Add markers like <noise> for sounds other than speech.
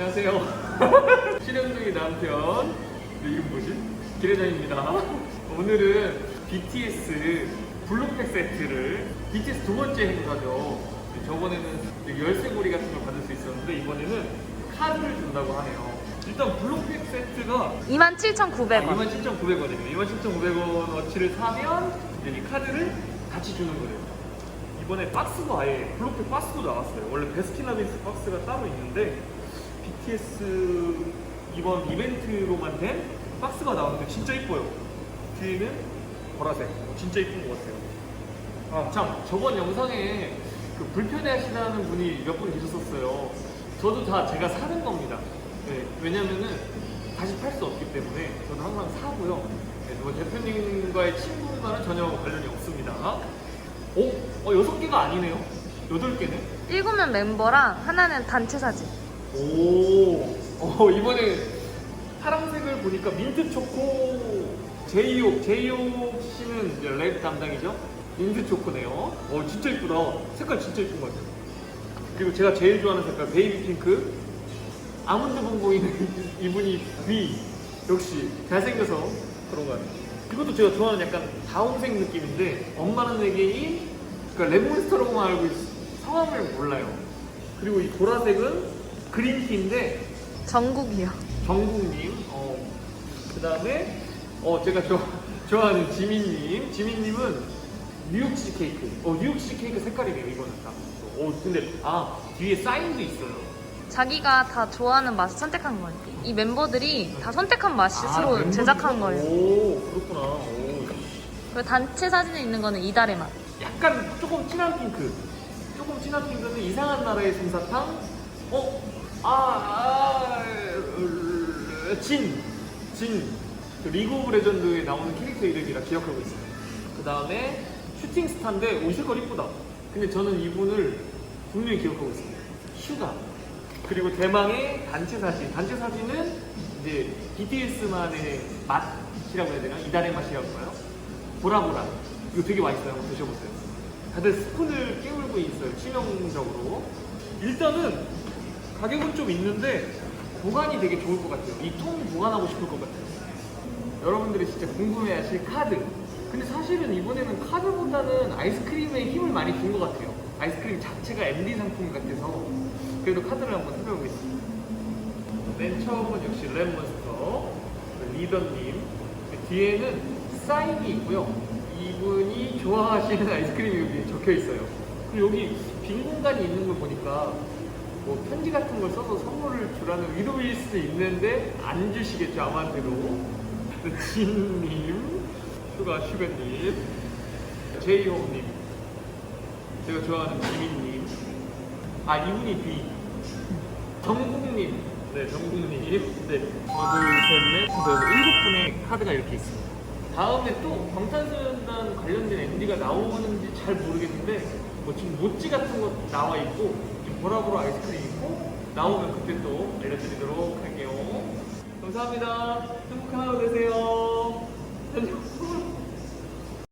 안녕하세요. <laughs> 실현중의 남편. 내 이름 뭐지? 기레전입니다. <laughs> 오늘은 BTS 블루팩 세트를 BTS 두 번째 행사죠. 저번에는 열쇠고리 같은 걸 받을 수 있었는데 이번에는 카드를 준다고 하네요. 일단 블루팩 세트가 27,900원. 27,900원입니다. 27,900원 어치를 사면 이제 이 카드를 같이 주는 거예요. 이번에 박스도 아예 블록팩 박스도 나왔어요. 원래 베스킨라빈스 박스가 따로 있는데 BTS 이번 이벤트로만 된 박스가 나왔는데 진짜 이뻐요. 뒤에는 보라색. 진짜 이쁜 것 같아요. 아, 참 저번 영상에 그 불편해 하시는 분이 몇 분 계셨었어요. 저도 다 제가 사는 겁니다. 네, 왜냐면은 다시 팔 수 없기 때문에 저는 항상 사고요. 네, 뭐 대표님과의 친분과는 전혀 관련이 없습니다. 어? 어 여섯 개가 아니네요. 여덟 개네. 7명 멤버랑 하나는 단체 사진. 오. 어 이번에 파란색을 보니까 민트 초코 제이홉 제이홉 씨는 이제 랩 담당이죠. 민트 초코네요. 어 진짜 이쁘다. 색깔 진짜 이쁜 것 같아요. 그리고 제가 제일 좋아하는 색깔 베이비 핑크. 아몬드 봉봉이는 <laughs> 이분이 V 역시 잘생겨서 그런 것 같아요. 이것도 제가 좋아하는 약간 다홍색 느낌인데 엄마는 내게인 그러니까 레몬스터로만 알고 있 성함을 몰라요. 그리고 이 보라색은 그린티인데 정국이요. 정국님, 어, 그 다음에 어 제가 좋아, 좋아하는 지민님, 지민님은 뉴욕 치즈 케이크. 어 뉴욕 치즈 케이크 색깔이네요 이거는 딱. 어 근데 아 뒤에 사인도 있어요. 자기가 다 좋아하는 맛을 선택한 거예요. 이 멤버들이 다 선택한 맛으로 아? 제작한 거예요. 오 그렇구나. 오. 그리고 단체 사진에 있는 거는 이달의 맛. 약간 조금 진한 핑크. 조금 진한 핑크는 이상한 나라의 솜사탕. 어? 아, 아, 으, 진. 진. 그 리그 오브 레전드에 나오는 캐릭터 이름이라 기억하고 있어요. 그 다음에 슈팅 스타인데 옷 색깔 이쁘다. 근데 저는 이분을 분명히 기억하고 있습니다. 슈가. 그리고 대망의 단체 사진. 단체 사진은 이제 BTS만의 맛이라고 해야 되나? 이달의 맛이라고 할까요? 보라보라. 이거 되게 맛있어요. 한번 드셔보세요. 다들 스푼을 깨물고 있어요. 치명적으로. 일단은 가격은 좀 있는데 보관이 되게 좋을 것 같아요. 이 통 보관하고 싶을 것 같아요. 여러분들이 진짜 궁금해하실 카드. 근데 사실은 이번에는 카드보다는 아이스크림에 힘을 많이 준 것 같아요. 아이스크림 자체가 MD 상품 같아서 그래도 카드를 한번 살펴보겠습니다. 맨 처음은 역시 랩몬스터 리더님 뒤에는 사인이 있고요. 이분이 좋아하시는 아이스크림이 여기 적혀 있어요. 그리고 여기 빈 공간이 있는 걸 보니까 뭐 편지 같은 걸 써서 선물을 주라는 의도일 수도 있는데 안 주시겠죠 아마도 진님, 슈가 슈가님, 제이홈님, 제가 좋아하는 지민님, 아 이분이 B, 정국님, 네 정국님, 네 하나 둘셋넷. 다섯 일곱 분의 카드가 이렇게 있습니다. 다음에 또 방탄소년단 관련된 MD가 나오는지 잘 모르겠는데 뭐 지금 모찌 같은 거 나와 있고 보라보라 아이스크림 있고 나오면 그때 또 알려드리도록 할게요. 감사합니다. 행복한 하루 되세요.